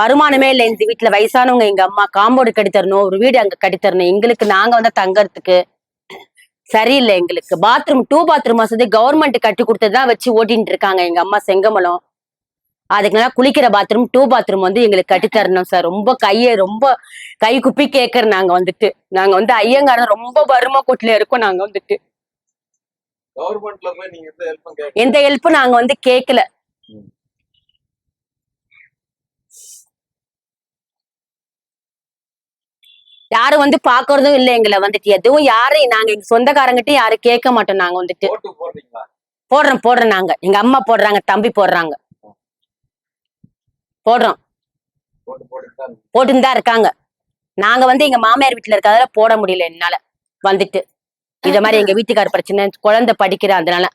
வருமானமே இல்லை இந்த வீட்டுல வயசானவங்க எங்க அம்மா காம்பவுண்ட் கட்டி தரணும் ஒரு வீடு அங்க கட்டி தரணும் எங்களுக்கு நாங்க வந்து தங்கறதுக்கு சரியில்லை எங்களுக்கு. பாத்ரூம் டூ பாத்ரூம் வசதி கவர்மெண்ட் கட்டி கொடுத்ததுதான் வச்சு ஓட்டிட்டு இருக்காங்க எங்க அம்மா செங்கமலம். அதுக்கு நல்லா குளிக்கிற பாத்ரூம் டூ பாத்ரூம் வந்து எங்களுக்கு கட்டி தரணும் சார் ரொம்ப கையை ரொம்ப கை குப்பி கேட்கற நாங்க வந்துட்டு. நாங்க வந்து ஐயங்காரம் ரொம்ப வறுமை கூட்டுல இருக்கோம் நாங்க வந்துட்டு. எந்த ஹெல்ப்பும் நாங்க வந்து கேட்கல யாரும் வந்து பாக்குறதும் இல்ல எங்களை வந்துட்டு. எதுவும் யாரையும் நாங்க எங்க சொந்தக்காரங்கிட்ட யாரும் கேட்க மாட்டோம் நாங்க வந்துட்டு. போடுறோம் போடுறோம் நாங்க. எங்க அம்மா போடுறாங்க தம்பி போடுறாங்க. போடுறோம். போட்டுன்னு தான் இருக்காங்க. நாங்க வந்து எங்க மாமியார் வீட்டுல இருக்கிறதால போட முடியல என்னால. வந்துட்டு. இத மாதிரி எங்க வீட்டுக்கார பிரச்சனை குழந்தை படிக்கிற அதனால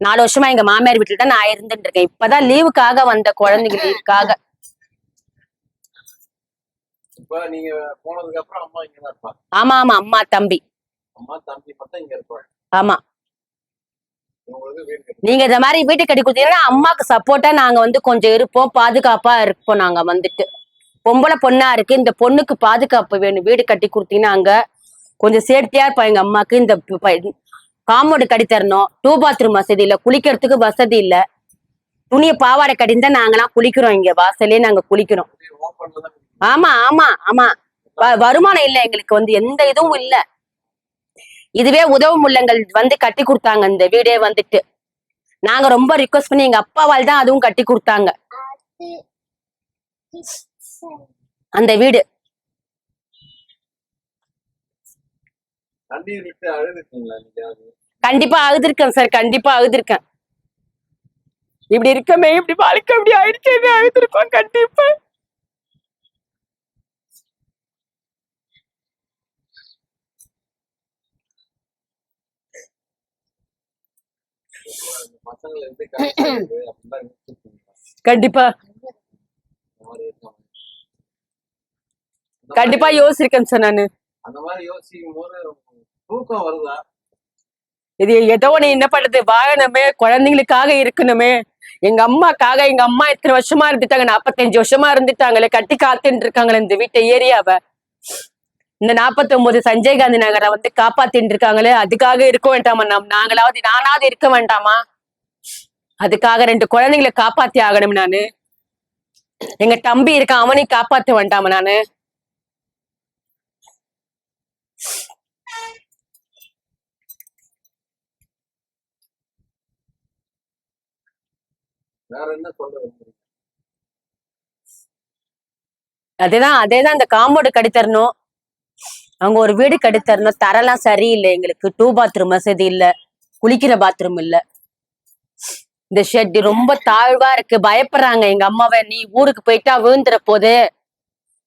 நாலு வருஷமா எங்க மாமியார் வீட்டுல தான் நான் இருந்துட்டு இருக்கேன். இப்பதான் லீவுக்காக வந்த குழந்தைங்க லீவுக்காக இப்ப நீங்க போனதுக்கு அப்புறம் அம்மா இங்க தான் இருப்பாங்க. ஆமா ஆமா அம்மா தம்பி. அம்மா தம்பி மட்டும் இங்க இருப்பாங்க. ஆமா. நீங்க இந்த மாதிரி வீட்டு கட்டி கொடுத்தீங்கன்னா அம்மாக்கு சப்போர்ட்டா நாங்க வந்து கொஞ்சம் இருப்போம். பாதுகாப்பா இருப்போம் நாங்க வந்துட்டு. பொம்பளை பொண்ணா இருக்கு. இந்த பொண்ணுக்கு பாதுகாப்பு வேணும். வீடு கட்டி கொடுத்தீங்கன்னா அங்க கொஞ்சம் சேஃப்டியா இருப்போம். எங்க அம்மாக்கு இந்த காம்பவுண்ட் கட்டி தரணும். டூ பாத்ரூம் வசதி இல்ல. குளிக்கிறதுக்கு வசதி இல்ல. துணியை பாவாடை கட்டின்னு தான் நாங்கெல்லாம் குளிக்கிறோம் இங்க. வாசல்லே நாங்க குளிக்கிறோம். ஆமா ஆமா ஆமா. வருமானம் இல்ல எங்களுக்கு வந்து எந்த இதுவும் இல்ல. இதுவே உதவும் உள்ளங்கள் வந்து கட்டி கொடுத்தாங்க இந்த வீடே வந்துட்டு. நாங்க ரொம்ப ரிக்வஸ்ட் பண்ணி எங்க அப்பாவால் தான் அதுவும் கட்டி கொடுத்தாங்க. அந்த வீடு. கண்டிப்பா அழுதுருக்கேன் சார் கண்டிப்பா அழுதுருக்கேன். இப்படி இருக்கமே இப்படி வாழ்க்கை இப்படி ஆயிடுச்சு அழுதுருக்கோம் கண்டிப்பா. கண்டிப்பா. கண்டிப்பா யோசிச்சிருக்கேன் சார் நானு. அந்த மாதிரி யோசிக்கும் போது தூக்கம் வருதா? இது ஏதோ ஒண்ணு என்ன பண்றது? வாழணுமே குழந்தைங்களுக்காக இருக்கணுமே. எங்க அம்மாக்காக எங்க அம்மா எத்தனை வருஷமா இருந்துட்டாங்க நாற்பத்தஞ்சு வருஷமா இருந்துட்டாங்களே கட்டி காத்துட்டு இருக்காங்களே இந்த வீட்டை ஏரியாவை. இந்த 49 சஞ்சய் காந்தி நகரை வந்து காப்பாத்திட்டு இருக்காங்களே அதுக்காக இருக்க வேண்டாமா? நம் நாங்களாவது நானாவது இருக்க வேண்டாமா? அதுக்காக ரெண்டு குழந்தைங்களை காப்பாத்தி ஆகணும் நானு? எங்க தம்பி இருக்கான் அவனையும் காப்பாத்த வேண்டாமா நானு? அதேதான் அதேதான் இந்த காம்பவுண்ட் கட்டி தரணும் அவங்க ஒரு வீடு கட்டி தரணும் தரெல்லாம் சரியில்லை எங்களுக்கு. டூ பாத்ரூம் வசதி இல்ல. குளிக்கிற பாத்ரூம் இல்ல. இந்த ஷெட் ரொம்ப தாழ்வா இருக்கு. பயப்படுறாங்க. எங்க அம்மாவை நீ ஊருக்கு போயிட்டா விழுந்துற போது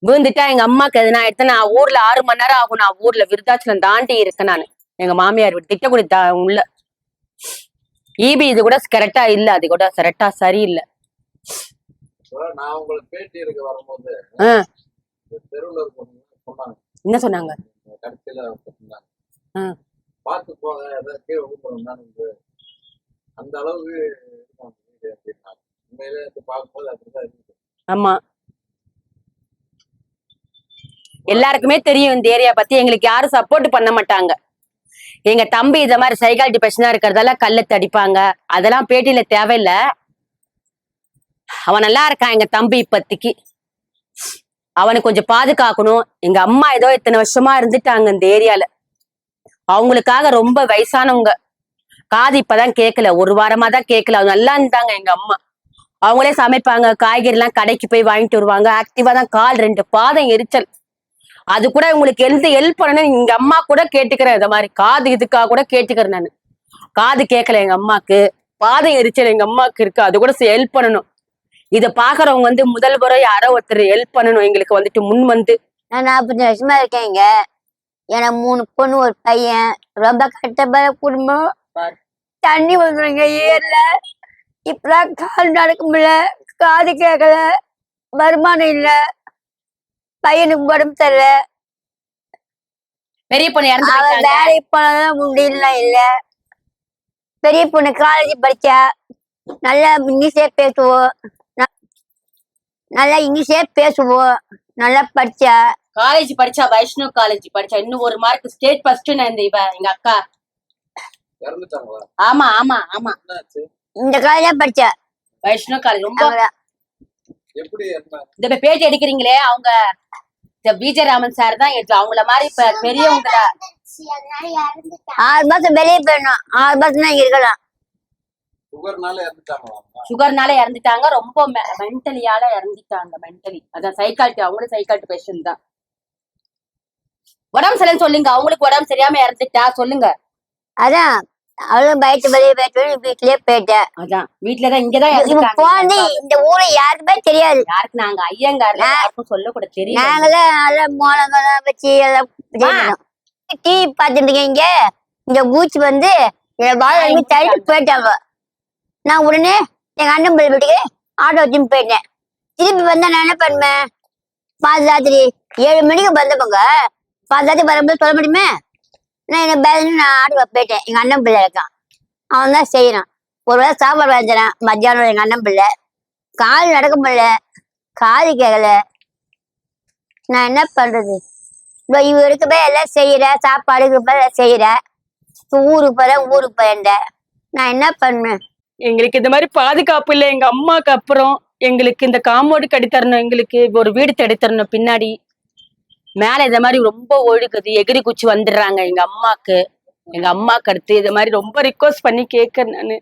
விழுந்துட்டா எங்க அம்மாக்கு எதுனா எடுத்து நான் ஊர்ல ஆறு மணி நேரம் ஆகும். நான் ஊர்ல விருதாச்சலம் தாண்டி இருக்கேன் நான். எங்க மாமியார் வீடு திட்டக்குடி தா உள்ள. ஈபி இது கூட கரெக்டா இல்ல. அது கூட கரெக்டா சரியில்லை. என்ன சொன்னாங்க? அந்த அளவுக்கு உண்மையிலே இது பார்க்கும்போது அப்படிதான் ஆமா. எல்லாருக்குமே தெரியும் இந்த ஏரியா பத்தி. எங்களுக்கு யாரும் சப்போர்ட் பண்ண மாட்டாங்க. எங்க தம்பி இந்த மாதிரி சைக்காலஜி பிரச்சனை இருக்கிறதால கல்ல தடிப்பாங்க. அதெல்லாம் பேட்டியில தேவையில்ல. அவன் நல்லா இருக்கான் எங்க தம்பி இப்பத்திக்கு. அவனை கொஞ்சம் பாதுகாக்கணும். எங்க அம்மா ஏதோ இத்தனை வருஷமா இருந்துட்டாங்க இந்த ஏரியால. அவங்களுக்காக ரொம்ப வயசானவங்க. காது இப்பதான் கேட்கல ஒரு வாரமா தான் கேட்கல அவங்க நல்லா இருந்தாங்க எங்க அம்மா. அவங்களே சமைப்பாங்க. காய்கறி எல்லாம் கடைக்கு போய் வாங்கிட்டு வருவாங்க. ஆக்டிவா தான் கால் ரெண்டு பாதம் எரிச்சல். அது கூட உங்களுக்கு எந்த ஹெல்ப் பண்ணணும் எங்க அம்மா கூட கேட்டுக்கிறேன். இந்த மாதிரி காது இதுக்காக கூட கேட்டுக்கிறேன் நான். காது கேட்கல எங்க அம்மாக்கு. பாதம் எரிச்சல் எங்க அம்மாக்கு இருக்கு. அது கூட ஹெல்ப் பண்ணணும். இத பாக்குறவங்க வந்து முதல்வரோ யாரோ ஒருத்தர் ஹெல்ப் பண்ணணும். எங்களுக்கு வந்துட்டு முன் வந்து. நான் நாற்பத்தஞ்சு வருஷமா இருக்கேன் இங்க. எனக்கு மூணு பொண்ணு ஒரு பையன். ரொம்ப கட்டப்பட குடும்பம். தண்ணி வந்துருங்க ஏர்ல இப்பதான் கால் நடக்க முடியல காது கேட்கல வருமானம் இல்ல பையனுக்கு உடம்பு சரியில்ல. பெரிய பொண்ணு அவன். வேலைக்கு போனதான் முடியல இல்ல. பெரிய பொண்ணு காலேஜ் படிச்சா நல்லா இங்கிலீஷே பேசுவோம் நல்லா இங்கிலீஷே பேசுவோம் நல்லா படிச்சா. காலேஜ் படிச்சா வைஷ்ணவ் காலேஜ் படிச்சா. இன்னும் ஒரு மார்க் ஸ்டேட் ஃபர்ஸ்ட் நான் இந்த இவ எங்க அக்கா. இறந்துட்டாங்களா? ஆமா ஆமா ஆமா. இந்த காலேஜா படிச்சா. வைஷ்ணவ் காலேஜ் ரொம்ப எப்படி இந்த இப்ப பேட்டி எடுக்கிறீங்களே அவங்க இந்த விஜய் ராமன் சார் தான் எடுத்து அவங்கள மாதிரி இப்ப பெரியவங்க ஆறு மாசம் வெளியே போயிடணும். ஆறு மாசம் தான் இங்க இருக்கலாம். சுகர்னால இறந்துட்டாங்க. ரொம்ப மென்டலியால இறந்துட்டாங்க மென்டலி அதான் சைக்கால்ட்டி அவங்களும் சைக்கால்ட்டி பேஷண்ட் தான். உடம்பு சரியில்லைன்னு சொல்லுங்க. அவங்களுக்கு உடம்பு சரியாம இறந்துட்டா சொல்லுங்க. அதான் அவளும் பயத்து வெளியே போயிட்டு வீட்லயே போயிட்டேன். அதான் வீட்டுலதான் இங்கதான் போனது இந்த ஊரை யாருக்குமே தெரியாது. யாருக்கு நாங்க யாருக்கும் சொல்ல கூட தெரியல நாங்களாம் நல்லா மோளங்கெல்லாம் வச்சு எல்லாம் டிவி பார்த்துட்டு இங்க? இந்த பூச்சி வந்து என் வந்து தள்ளிட்டு போயிட்டாங்க நான் உடனே எங்க அண்ணன் பிள்ளை வீட்டுக்கு ஆட்டோ வச்சுன்னு போயிட்டேன். திருப்பி வந்தா நான் என்ன பண்ணுவேன்? பாதி ராத்திரி ஏழு மணிக்கு வந்தவங்க பாதி ராத்திரி வரும்போது சொல்ல முடியுமே? நான் என்ன பேலன்ஸ் நான் ஆட்டோ போயிட்டேன் எங்க அண்ணன் பிள்ளை இருக்கான். அவன் தான் செய்யறான் ஒரு வேளை சாப்பாடு வாங்கிக்கிறேன் மத்தியானம் எங்க அண்ணன் பிள்ளை. கால் நடக்க முடியல. காது கேட்கல நான் என்ன பண்றது? இதோ இவருக்கு போய் எல்லாம் செய்யற. சாப்பாடு போய் எல்லாம் செய்யற. ஊருக்கு போறேன் ஊருக்கு போயிருந்த நான் என்ன பண்ணேன் எங்களுக்கு இந்த மாதிரி பாதுகாப்பு இல்லை. எங்க அம்மாவுக்கு அப்புறம் எங்களுக்கு இந்த காம்பவுண்டு கடித்தரணும் தரணும் எங்களுக்கு ஒரு வீடு தேடி தரணும் பின்னாடி. மேல இந்த மாதிரி ரொம்ப ஒழுகுது எகிரி குச்சி வந்துடுறாங்க எங்க அம்மாக்கு. எங்க அம்மாக்கு அடுத்து இதை மாதிரி ரொம்ப ரிக்வஸ்ட் பண்ணி கேட்க நானு.